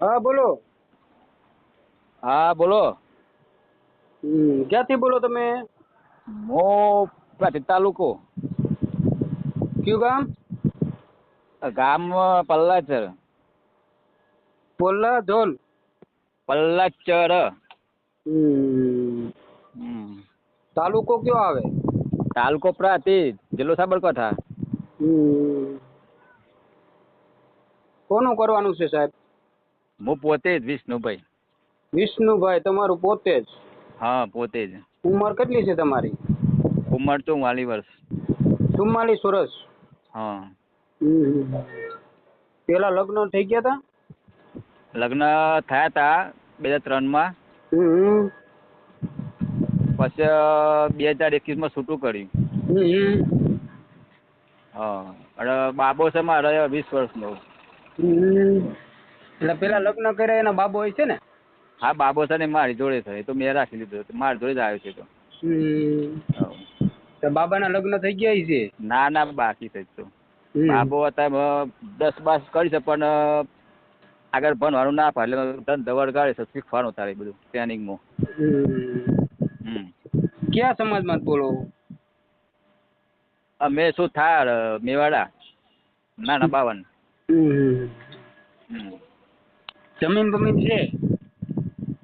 હા બોલો. હા બોલો. ક્યાંથી બોલો તમે? હું પાટી તાલુકો. કયું ગામ? ગામ પલ્લાચર. પલ્લા ધોલ પલ્લાચર. તાલુકો કયો આવે? તાલુકો પ્રાતી જિલ્લો સાબરકાંઠા. કોનું કરવાનું છે સાહેબ? હું પોતે જ વિષ્ણુભાઈ. વિષ્ણુભાઈ તમારું પોતે જ? હા પોતે જ. ઉંમર કેટલી છે તમારી? ઉંમર ચુમ્માલીસ વર્ષ. ચુમ્માલીસ વર્ષ? હા. પેલા લગ્ન થઈ ગયા હતા લગ્ન થયા હતા બે હજાર ત્રણમાં. હમ. પછી બે હજાર એકવીસમાં છૂટું કર્યું. હા. અને બાબો છે મારે વીસ વર્ષનો. એટલે પેલા લગ્ન કર્યા એના બાબો હોય છે ને? હા બાબો છે ને મારી જોડે છે. એ તો મેં રાખી લીધો મારી જોડે જ આવ્યો છે તો. તો બાબાના લગ્ન થઈ ગયા છે? ના ના બાકી છે તો. બાબો હતા દસ બાસ કરી છે પણ આગળ ભણવાનું ના પાડે. એટલે ધંધો કાઢે છે શીખવાનું તારે બધું ટ્રેનિંગમાં. કયા સમાજમાં બોલો? અમે શું થાર મેવાડા? નાના બાવન. હમ. હમ. જમીન બમીન છે?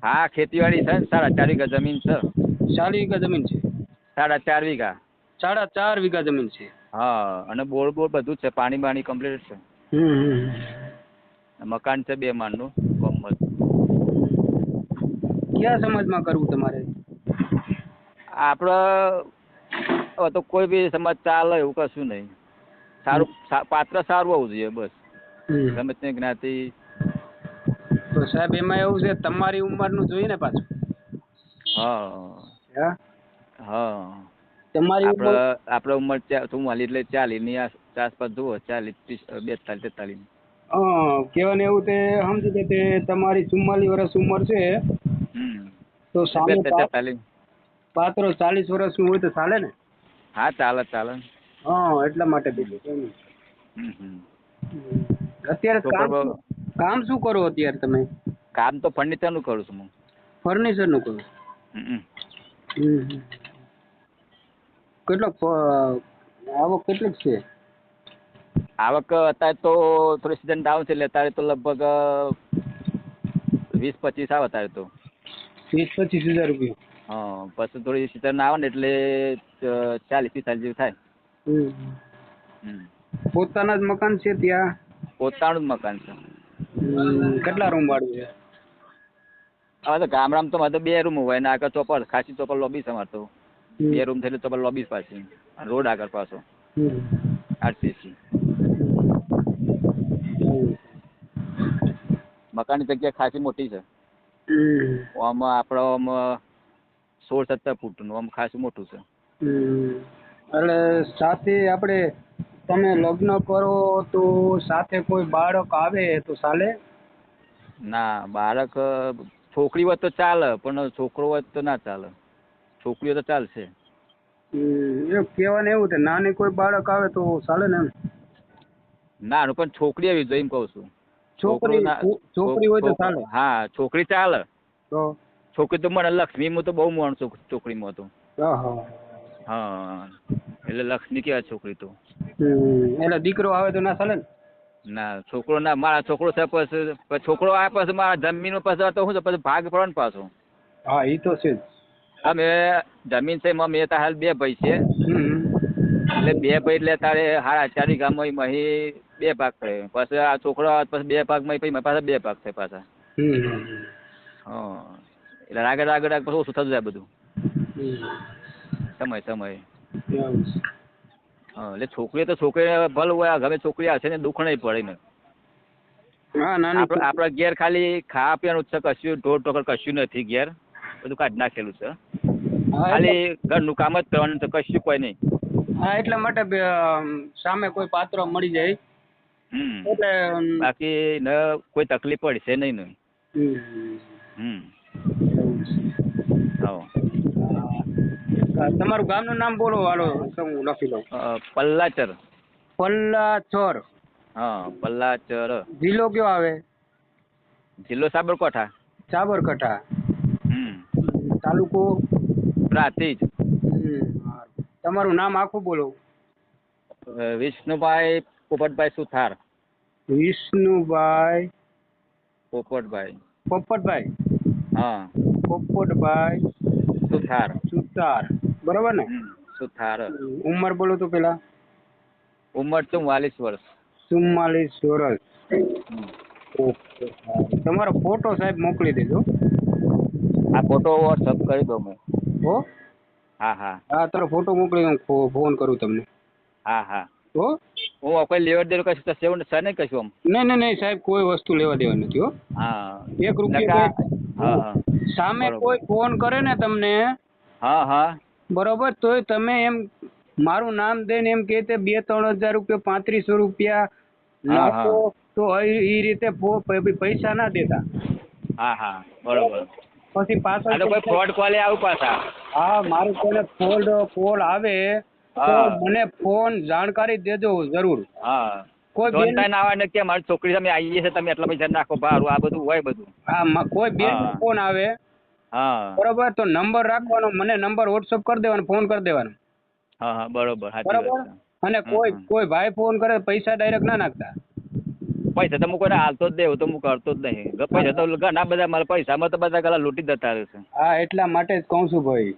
હા ખેતીવાડી છે ને સાડા ચાર વીઘા જમીન છે. ચાર વીઘા જમીન છે? સાડા ચાર વીઘા. સાડા ચાર વીઘા જમીન છે? હા અને બોર બોર બધું છે પાણી બાણી કમ્પ્લીટ છે. મકાન છે બે માળનું કોમર્સ કયા સમાજમાં કરવું તમારે? આપણે તો કોઈ બી સમાજ ચાલે એવું કશું નહીં. સારું પાત્ર સારું હોવું જોઈએ બસ. ગમે તે જ્ઞાતિ તો સાહેબ એમાં એવું છે તમારી ઉંમરનું જોઈએ ને પાછું. હા. હા? તમારી આપણે ઉંમર આપણે ઉંમર ચુમ્માલીસ એટલે ચાલીસની ની આસપાસ જુઓ ચાલીસ ત્રીસ બેતાલીસ તેતાલીસ. કહેવાનું એવું તે સમજી લો કે તમારી ચુમ્માલીસ વર્ષ ઉંમર છે. તો સામે પાત્રો ચાલીસ વર્ષનું હોય તો ચાલે ને? હા ચાલે ચાલે. હા એટલા માટે હમ અત્યારે કામ શું કરો અત્યારે તમે? કામ તો ફર્નિચરનું કરું છું હું. ફર્નિચરનું કરું? હમ. કેટલોક આવક કેટલીક છે? આવક અત્યારે તો થોડી સિઝન ડાઉન છે એટલે અત્યારે તો લગભગ વીસ પચીસ આવે અત્યારે તો. વીસ પચીસ હજાર રૂપિયા. હા પછી થોડી સિઝન આવે ને એટલે ચાલીસ પિસ્તાલીસ જેવું થાય. પોતાના જ મકાન છે ત્યાં? પોતાનું જ મકાન છે. કેટલા રૂમ વાળું છે? હા તો ગામડામાં તો મારે બે રૂમ હોય ને આગળ ચોપર ખાસી ચોપર લોબી છે મારે તો. બે રૂમ થઈને ચોપર લોબી પાછી. રોડ આગળ પાછો. આરસીસી. મકાનની જગ્યા ખાસી મોટી છે. આમ આપણે આમ સોળ સત્તર ફૂટનું આમ ખાસું મોટું છે. એટલે સાથે આપણે તમે લગ્ન કરો તો સાથે કોઈ બાળક આવે તો ચાલે? ના બાળક છોકરી હોય તો ચાલે પણ છોકરો હોય તો ના ચાલે. છોકરીઓ તો ચાલશે. એ કહેવાનું એવું છે નાની કોઈ બાળક આવે તો ચાલે ને એમ? ના પણ છોકરી એવી જોઈએ એમ કહું છું. છોકરી છોકરી હોય તો ચાલે? હા છોકરી ચાલે. તો? છોકરી તો મને લક્ષ્મી હું તો બહુ માણું છું છોકરીમાં તો હા હા. એટલે લક્ષ્મી કહેવાય છોકરી તો. એટલે દીકરો આવે તો ના ચાલે ને? ના છોકરો ના મારા છોકરો છે પછી છોકરો આવે પછી મારા જમીન પછી તો શું પછી ભાગ પડે ને પાછો. હા એ તો છે અમે જમીન છે એમાં મેં તો હાલ બે ભાઈ છે. એટલે બે ભાઈ એટલે તારે હારા ગામ વીઘામાં મહી બે ભાગ પડે. પછી આ છોકરો આવે પછી બે પાકમાં પછી પાછા બે ભાગ છે પાછા. હા. એટલે આગળ આગળ આગળ પછી ઓછું થતું જાય બધું. સમય સમય. હા એટલે છોકરી તો છોકરી ભલ હોય ગમે છોકરી આવશે ને દુઃખ નહીં પડે ને આપણે ઘેર ખાલી ખાવા પીવાનું છે કશું ઢોર ટોકર કશું નથી ઘેર. બધું કાઢી નાખેલું છે. ખાલી ઘરનું કામ જ કરવાનું તો કશું કોઈ નહીં. હા એટલા માટે સામે કોઈ પાત્ર મળી જાય. એટલે બાકી ન કોઈ તકલીફ પડશે નહીં નહીં હમ. તમારું ગામનું નામ બોલો હાલો તો હું લખી લઉં. પલ્લાચર. પલ્લાચર. હા પલ્લાચર. જિલ્લો કયો આવે? જિલ્લો સાબરકાંઠા. સાબરકાંઠા. તાલુકો? પ્રાતિજ. તમારું નામ આખું બોલો. વિષ્ણુભાઈ પોપટભાઈ સુથાર. વિષ્ણુભાઈ પોપટભાઈ. પોપટભાઈ? હા. પોપટભાઈ સુથાર. સુતાર બરોબર ને? સુથાર ઉંમર બોલો તો પેલા. ઉંમર ચુમ્માલીસ વર્ષ. ચુમ્માલીસ વર્ષ. ઓકે તમારો ફોટો સાહેબ મોકલી દેજો. આ ફોટો વોટ્સઅપ કરી દો હું હો? હા હા. હા તારો ફોટો મોકલી હું ફોન કરું તમને. હા હા. હો? હું કોઈ લેવા દેવડ કશું તો સેવન સર નહીં કશું આમ? નહીં નહીં નહીં સાહેબ કોઈ વસ્તુ લેવા દેવા નથી હો. હા. એક રૂપિયા હા હા. સામે કોઈ ફોન કરે ને તમને હા હા. બરોબર તોય તમે એમ મારું નામ દઈને એમ કે તે બે ત્રણ હજાર રૂપિયા પાંત્રીસો રૂપિયા નાખો. તો એ રીતે પૈસા ના દેતા. હા હા બરોબર. પછી આ તો કોઈ ફ્રોડ કોલે આવું પાછા. હા મારું કોઈને ફોન કોલ આવે તો મને ફોન જાણકારી દેજો જરૂર. હા. કોઈ બેન ના આવે ને કે મારી છોકરી તમે આવી છે તમે એટલા પૈસા નાખો ભાર આ બધું હોય બધું. હા કોઈ બેન ફોન આવે હા. બરોબર તો નંબર રાખવાનો મને નંબર વોટ્સઅપ કરી દેવાનો ફોન કરી દેવાનો. હા હા બરોબર સાચી વાત અને કોઈ કોઈ ભાઈ ફોન કરે પૈસા ડાયરેક્ટ ના નાખતા. પૈસા તો હું કોઈને હાલતો જ દેવું તો હું કરતો જ નહીં. પૈસા તો ઘણા બધા મારા પૈસામાં તો બધા ગલા લૂંટી જતા રહેશે હા એટલા માટે જ કહું છું ભાઈ.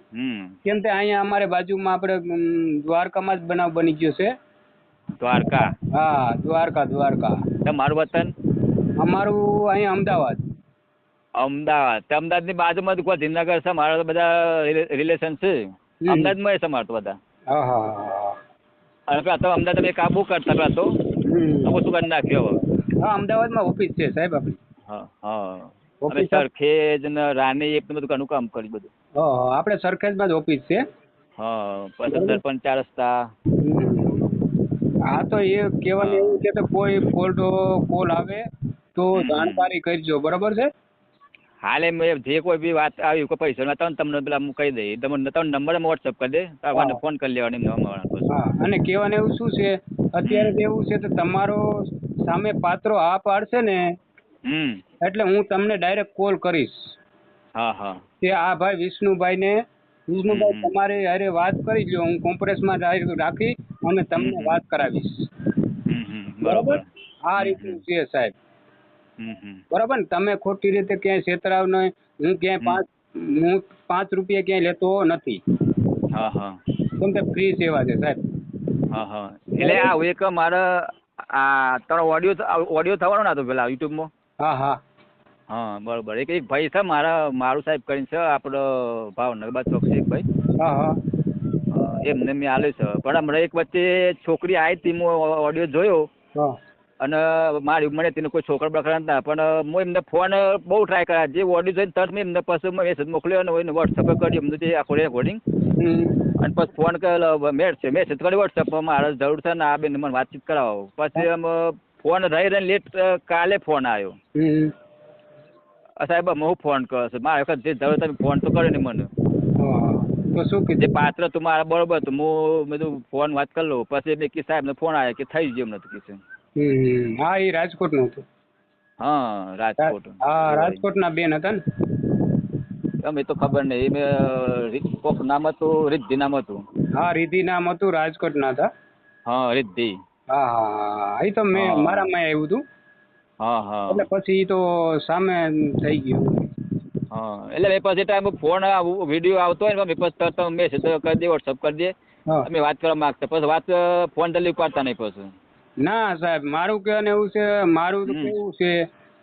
કેમ કે અહીંયા અમારે બાજુમાં આપણે દ્વારકામાં જ બનાવ બની ગયો છે. દ્વારકા? હા દ્વારકા દ્વારકા. તમારું વતન? અમારું અહીંયા અમદાવાદ. અમદાવાદ. તો અમદાવાદની બાજુમાં જ ગાંધીનગર છે? મારા તો બધા રિલેશન છે. અમદાવાદ અમદાવાદમાં છે મારા તો બધા. અને પેલા તો અમદાવાદ તમે કાબુ કરતા પેલા તો. શું કરી નાખ્યો હવે? હા અમદાવાદમાં ઓફિસ છે સાહેબ આપણી. હા હા. ઓફિસ સરખેજ ને રાની એક બધું ઘણું કામ કર્યું બધું. હા સરખેજ આપણે સરખેજમાં જ ઓફિસ છે. હા પંદર સરપંચ ચાર રસ્તા. હા તો એ કહેવાનું એવું તો કોઈ ફોલ્ટો કોલ આવે તો. જાણકારી કરજો. બરાબર છે? હાલે મેં જે કોઈ બી વાત આવી કોઈ પૈસા ના તમને પેલા હું કહી દઈ. તમને તમને નંબર વોટ્સઅપ કરી દે તમારે ફોન કરી લેવાની અમારા પાસે. અને કહેવાનું એવું શું છે? અત્યારે એવું છે તો તમારો સામે પાત્રો આ પાડશે ને એટલે હું તમને ડાયરેક્ટ કોલ કરીશ. હા હા. કે આ ભાઈ વિષ્ણુભાઈ ને વિષ્ણુભાઈ તમારે હારે વાત કરી લ્યો હું કોમ્પ્રેસમાં ડાયરેક્ટ રાખી અને તમને વાત કરાવીશ. બરોબર? આ રીતનું છે સાહેબ. બરાબર ને? તમે ખોટી રીતે ક્યાંય છેતરાવ નહીં. હું ક્યાંય પાંચ હું પાંચ રૂપિયા ક્યાંય લેતો નથી. હા હા. કેમ કે ફ્રી સેવા છે સાહેબ. હા હા. એટલે આ એક મારે આ તારો ઓડિયો ઓડિયો થવાનો ને હતો પેલા યુટ્યુબમાં? હા હા. હા બરોબર. એક એક ભાઈ છે મારા મારું સાહેબ કરીને છે આપણો ભાવનગર બાદ ચોકસી એક ભાઈ. હા હા. એમને મેં આલ્યું છે. પણ હમણાં એક વચ્ચે છોકરી આવી હતી હું ઓડિયો જોયો. હા. અને મારી ઉંમરે તેને કોઈ છોકરા બકરા નતા પણ હું એમને ફોન બહુ ટ્રાય કર્યા. જે ઓડિયો જોઈને તરત મેં એમને પછી મેસેજ મોકલ્યો અને એને વોટ્સઅપ કર્યું. એમનું જે આખો રેકોર્ડિંગ અને પછી ફોન કરેલો મેસેજ મેસેજ કર્યો વોટ્સઅપમાં મારે જરૂર છે ને આ બેન મને વાતચીત કરાવો. પછી આમ ફોન રહી રહીને લેટ કાલે ફોન આવ્યો. સાહેબ હું ફોન કર્યો છો? મારે વખત જે જરૂર તમે ફોન તો કર્યો ને મને. તો શું જે કીધું પાત્ર તું મારા બરોબર હતું હું મેં ફોન વાત કરી લઉં. પછી મેં કી સાહેબને ફોન આવ્યો કે થઈ ગયું. એમ નથી કીધું. હમ. હા એ રાજકોટનું હતું. હા રાજકોટ. હા રાજકોટના બેન હતા ને. અમે તો ખબર નહીં મેં રી- કોક નામ હતું રિદ્ધિ નામ હતું. હા રિદ્ધિ નામ હતું રાજકોટના હતા. હા રિદ્ધિ. હા હા એ તો મેં. મારામાં આવ્યું હતું. હા હા. એટલે પછી તો સામે થઈ ગયું. હા એટલે મેં પછી ટાઈમ ફોન વીડિયો આવતો હોય ને મેં પછી તરત મેસેજ કરી દે વોટ્સઅપ કરી દે અમે વાત કરવા માંગતા પછી વાત ફોન જલ્દી ઉપાડતા નહીં પછી. ના સાહેબ મારું કહેવાનું એવું છે મારું તો કેવું છે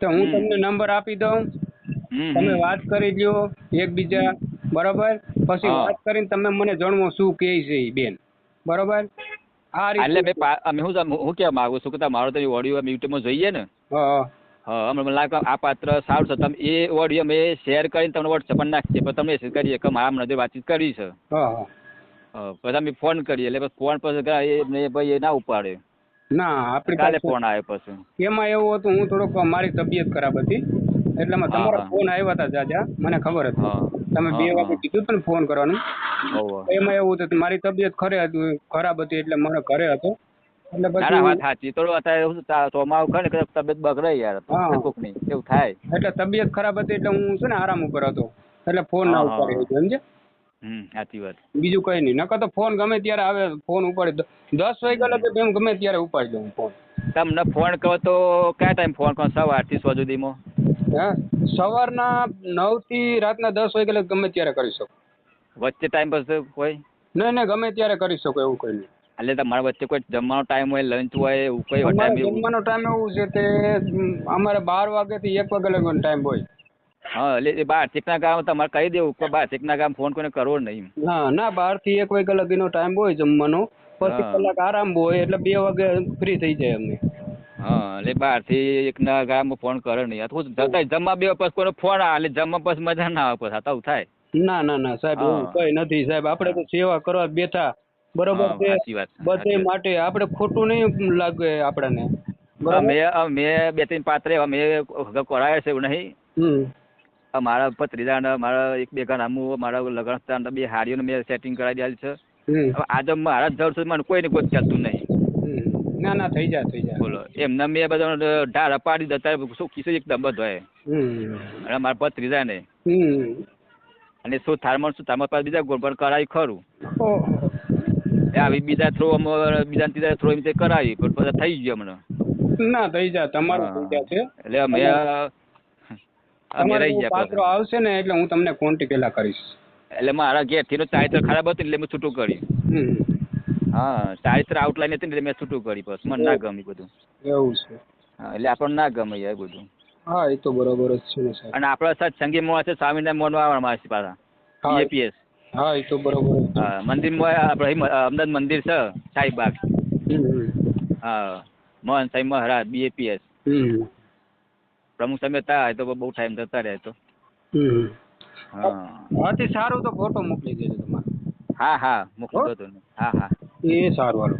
તો હું તમને નંબર આપી દઉં. તમે વાત કરી લ્યો એકબીજા બરોબર? પછી વાત કરીને તમે મને જણવો શું કહે છે બેન. બરોબર? આ એટલે મેં અમે હું હું કહેવા માંગુ છું કે મારો તો ઓડિયો યુટ્યુબમાં જોઈએ ને? હા હમણાં મને લાગે આ પાત્ર સારું છે. તમે એ ઓડિયો મેં શેર કરીને તમને વોટ્સઅપ પર નાખીએ પણ તમે શેર કરીએ કે મારા મને વાતચીત કરી છે. પછી અમે ફોન કરીએ એટલે ફોન પછી ગયા એ ભાઈ એ ના ઉપાડે. ના આપણી કાલે ફોન આવ્યો પછી. એમાં એવું હતું હું થોડોક મારી તબિયત ખરાબ હતી. એટલામાં હા, તમારો ફોન આવ્યા હતા જાજા મને ખબર હતી. તમે બે વાગે કીધું હતું ફોન કરવાનું. એમાં એવું હતું મારી તબિયત ખરે હતી ખરાબ હતી એટલે મને ઘરે હતો. એટલે ના વાત સાચી. તો અત્યારે શું ચા- ખરે ને તબિયત બગડે યાર. હા. કોકની? એવું થાય. એટલે તબિયત ખરાબ હતી એટલે હું છે ને આરામ ઉપર હતો. એટલે ફોન ના. ઉપાડ્યો સમજે હમ સાચી વાત. બીજું કઈ નહીં. નકર તો ફોન ગમે ત્યારે આવે ફોન ઉપાડી દસ દસ વાગ્યા લગે એમ ગમે ત્યારે ઉપાડી દઉં ફોન તમને ફોન કરો તો કયા ટાઈમ ફોન કરો? સવારથી સો સુધીમાં? હા? સવારના નવથી રાતના દસ વાગ્યા લગે ગમે ત્યારે કરી શકો. વચ્ચે ટાઈમ પાસે કોઈ નહીં નહીં ગમે ત્યારે કરી શકો એવું કઈ નહીં. એટલે તમારા વચ્ચે કોઈ જમવાનો ટાઈમ હોય લંચ હોય એવું કોઈ જમવાનો ટાઈમ એવું છે કે અમારે બાર વાગ્યાથી એક વાગ્યા લગીનો ટાઈમ હોય. હા એટલે ચેકના ગામ તમારે કહી દેવું કે ચેકના ગામ ફોન કોઈને કરવો નહીં ના ના બારથી એક વાગ્યા લગીનો ટાઈમ હોય જમવાનો. પછી કલાક આરામ હોય એટલે બે વાગે ફ્રી થઈ જાય અમને હા એટલે બારથી એકના ગામ ફોન કરે નહીં. તો જતા જમવા બે પછી કોઈનો ફોન આવે એટલે જમવા પછી મજા ના આવે પછી. આ થાય. ના ના ના સાહેબ એવું કઈ નથી સાહેબ. આપણે તો સેવા કરવા બેઠા. બરોબર હા, છે? બધે માટે આપણે ખોટું નહીં લાગે આપણને. મેં અમે બે ત્રણ પાત્રે મેં કરાયા છે એવું નહીં. મારા ભત્રીજાને મારા એક બે ઘણા મારા લગ્ન હતા બે હાડીઓને મેં સેટિંગ કરાવી દેલ છે. હવે આજે મારા જળ સુધી મને કોઈને કોઈ ચાલતું નહીં. ના ના થઈ જાય થઈ જાય. બોલો એમને મેં બધા ઢાળ અપાડી દેતા શું કિસ્સો એકદમ બધો હોય. અને મારા ભત્રીજા ને અને શું થારમાં શું થારમાં પાસે બીજા ગોળ કરાવી ખરું? આવી બીજા થ્રો બીજા ત્રીજા થ્રો એમ તે કરાવી પણ થઈ ગયો હમણાં. ના થઈ જાય તમારું થઈ જાય છે. એટલે અમે અમે રહી ગયા પાત્રો આવશે ને એટલે હું તમને કોન્ટી પેલા કરીશ. એટલે મારા ઘેરથી ચારિત્ર ખરાબ હતું એટલે મેં છૂટું કર્યું. હા ચારિત્ર આઉટલાઈન હતી ને એટલે મેં છૂટું કરી બસ. મને ના ગમ્યું બધું. એવું છે. હા એટલે આપણને ના ગમે યાર બધું. હા એ તો બરોબર જ છે ને સાહેબ. અને આપણા સત્સંગી મોણ છે સ્વામિનારાયણ મોહન આવવાના છે પાછા. બીએપીએસ હા એ તો બરોબર હા મંદિરમાં આપણે અમદાવાદ મંદિર છે સાઈબાગ. હા મોહન સાઈ મહારાજ બીએપીએસ હમ. પ્રમુખ સામે હતા તો બહુ ટાઈમ જતા રહે તો. હા. હાથી સારું તો ફોટો મોકલી દેજો તમારો. હા હા મોકલતો હતો હા હા. એ સારું હાલો.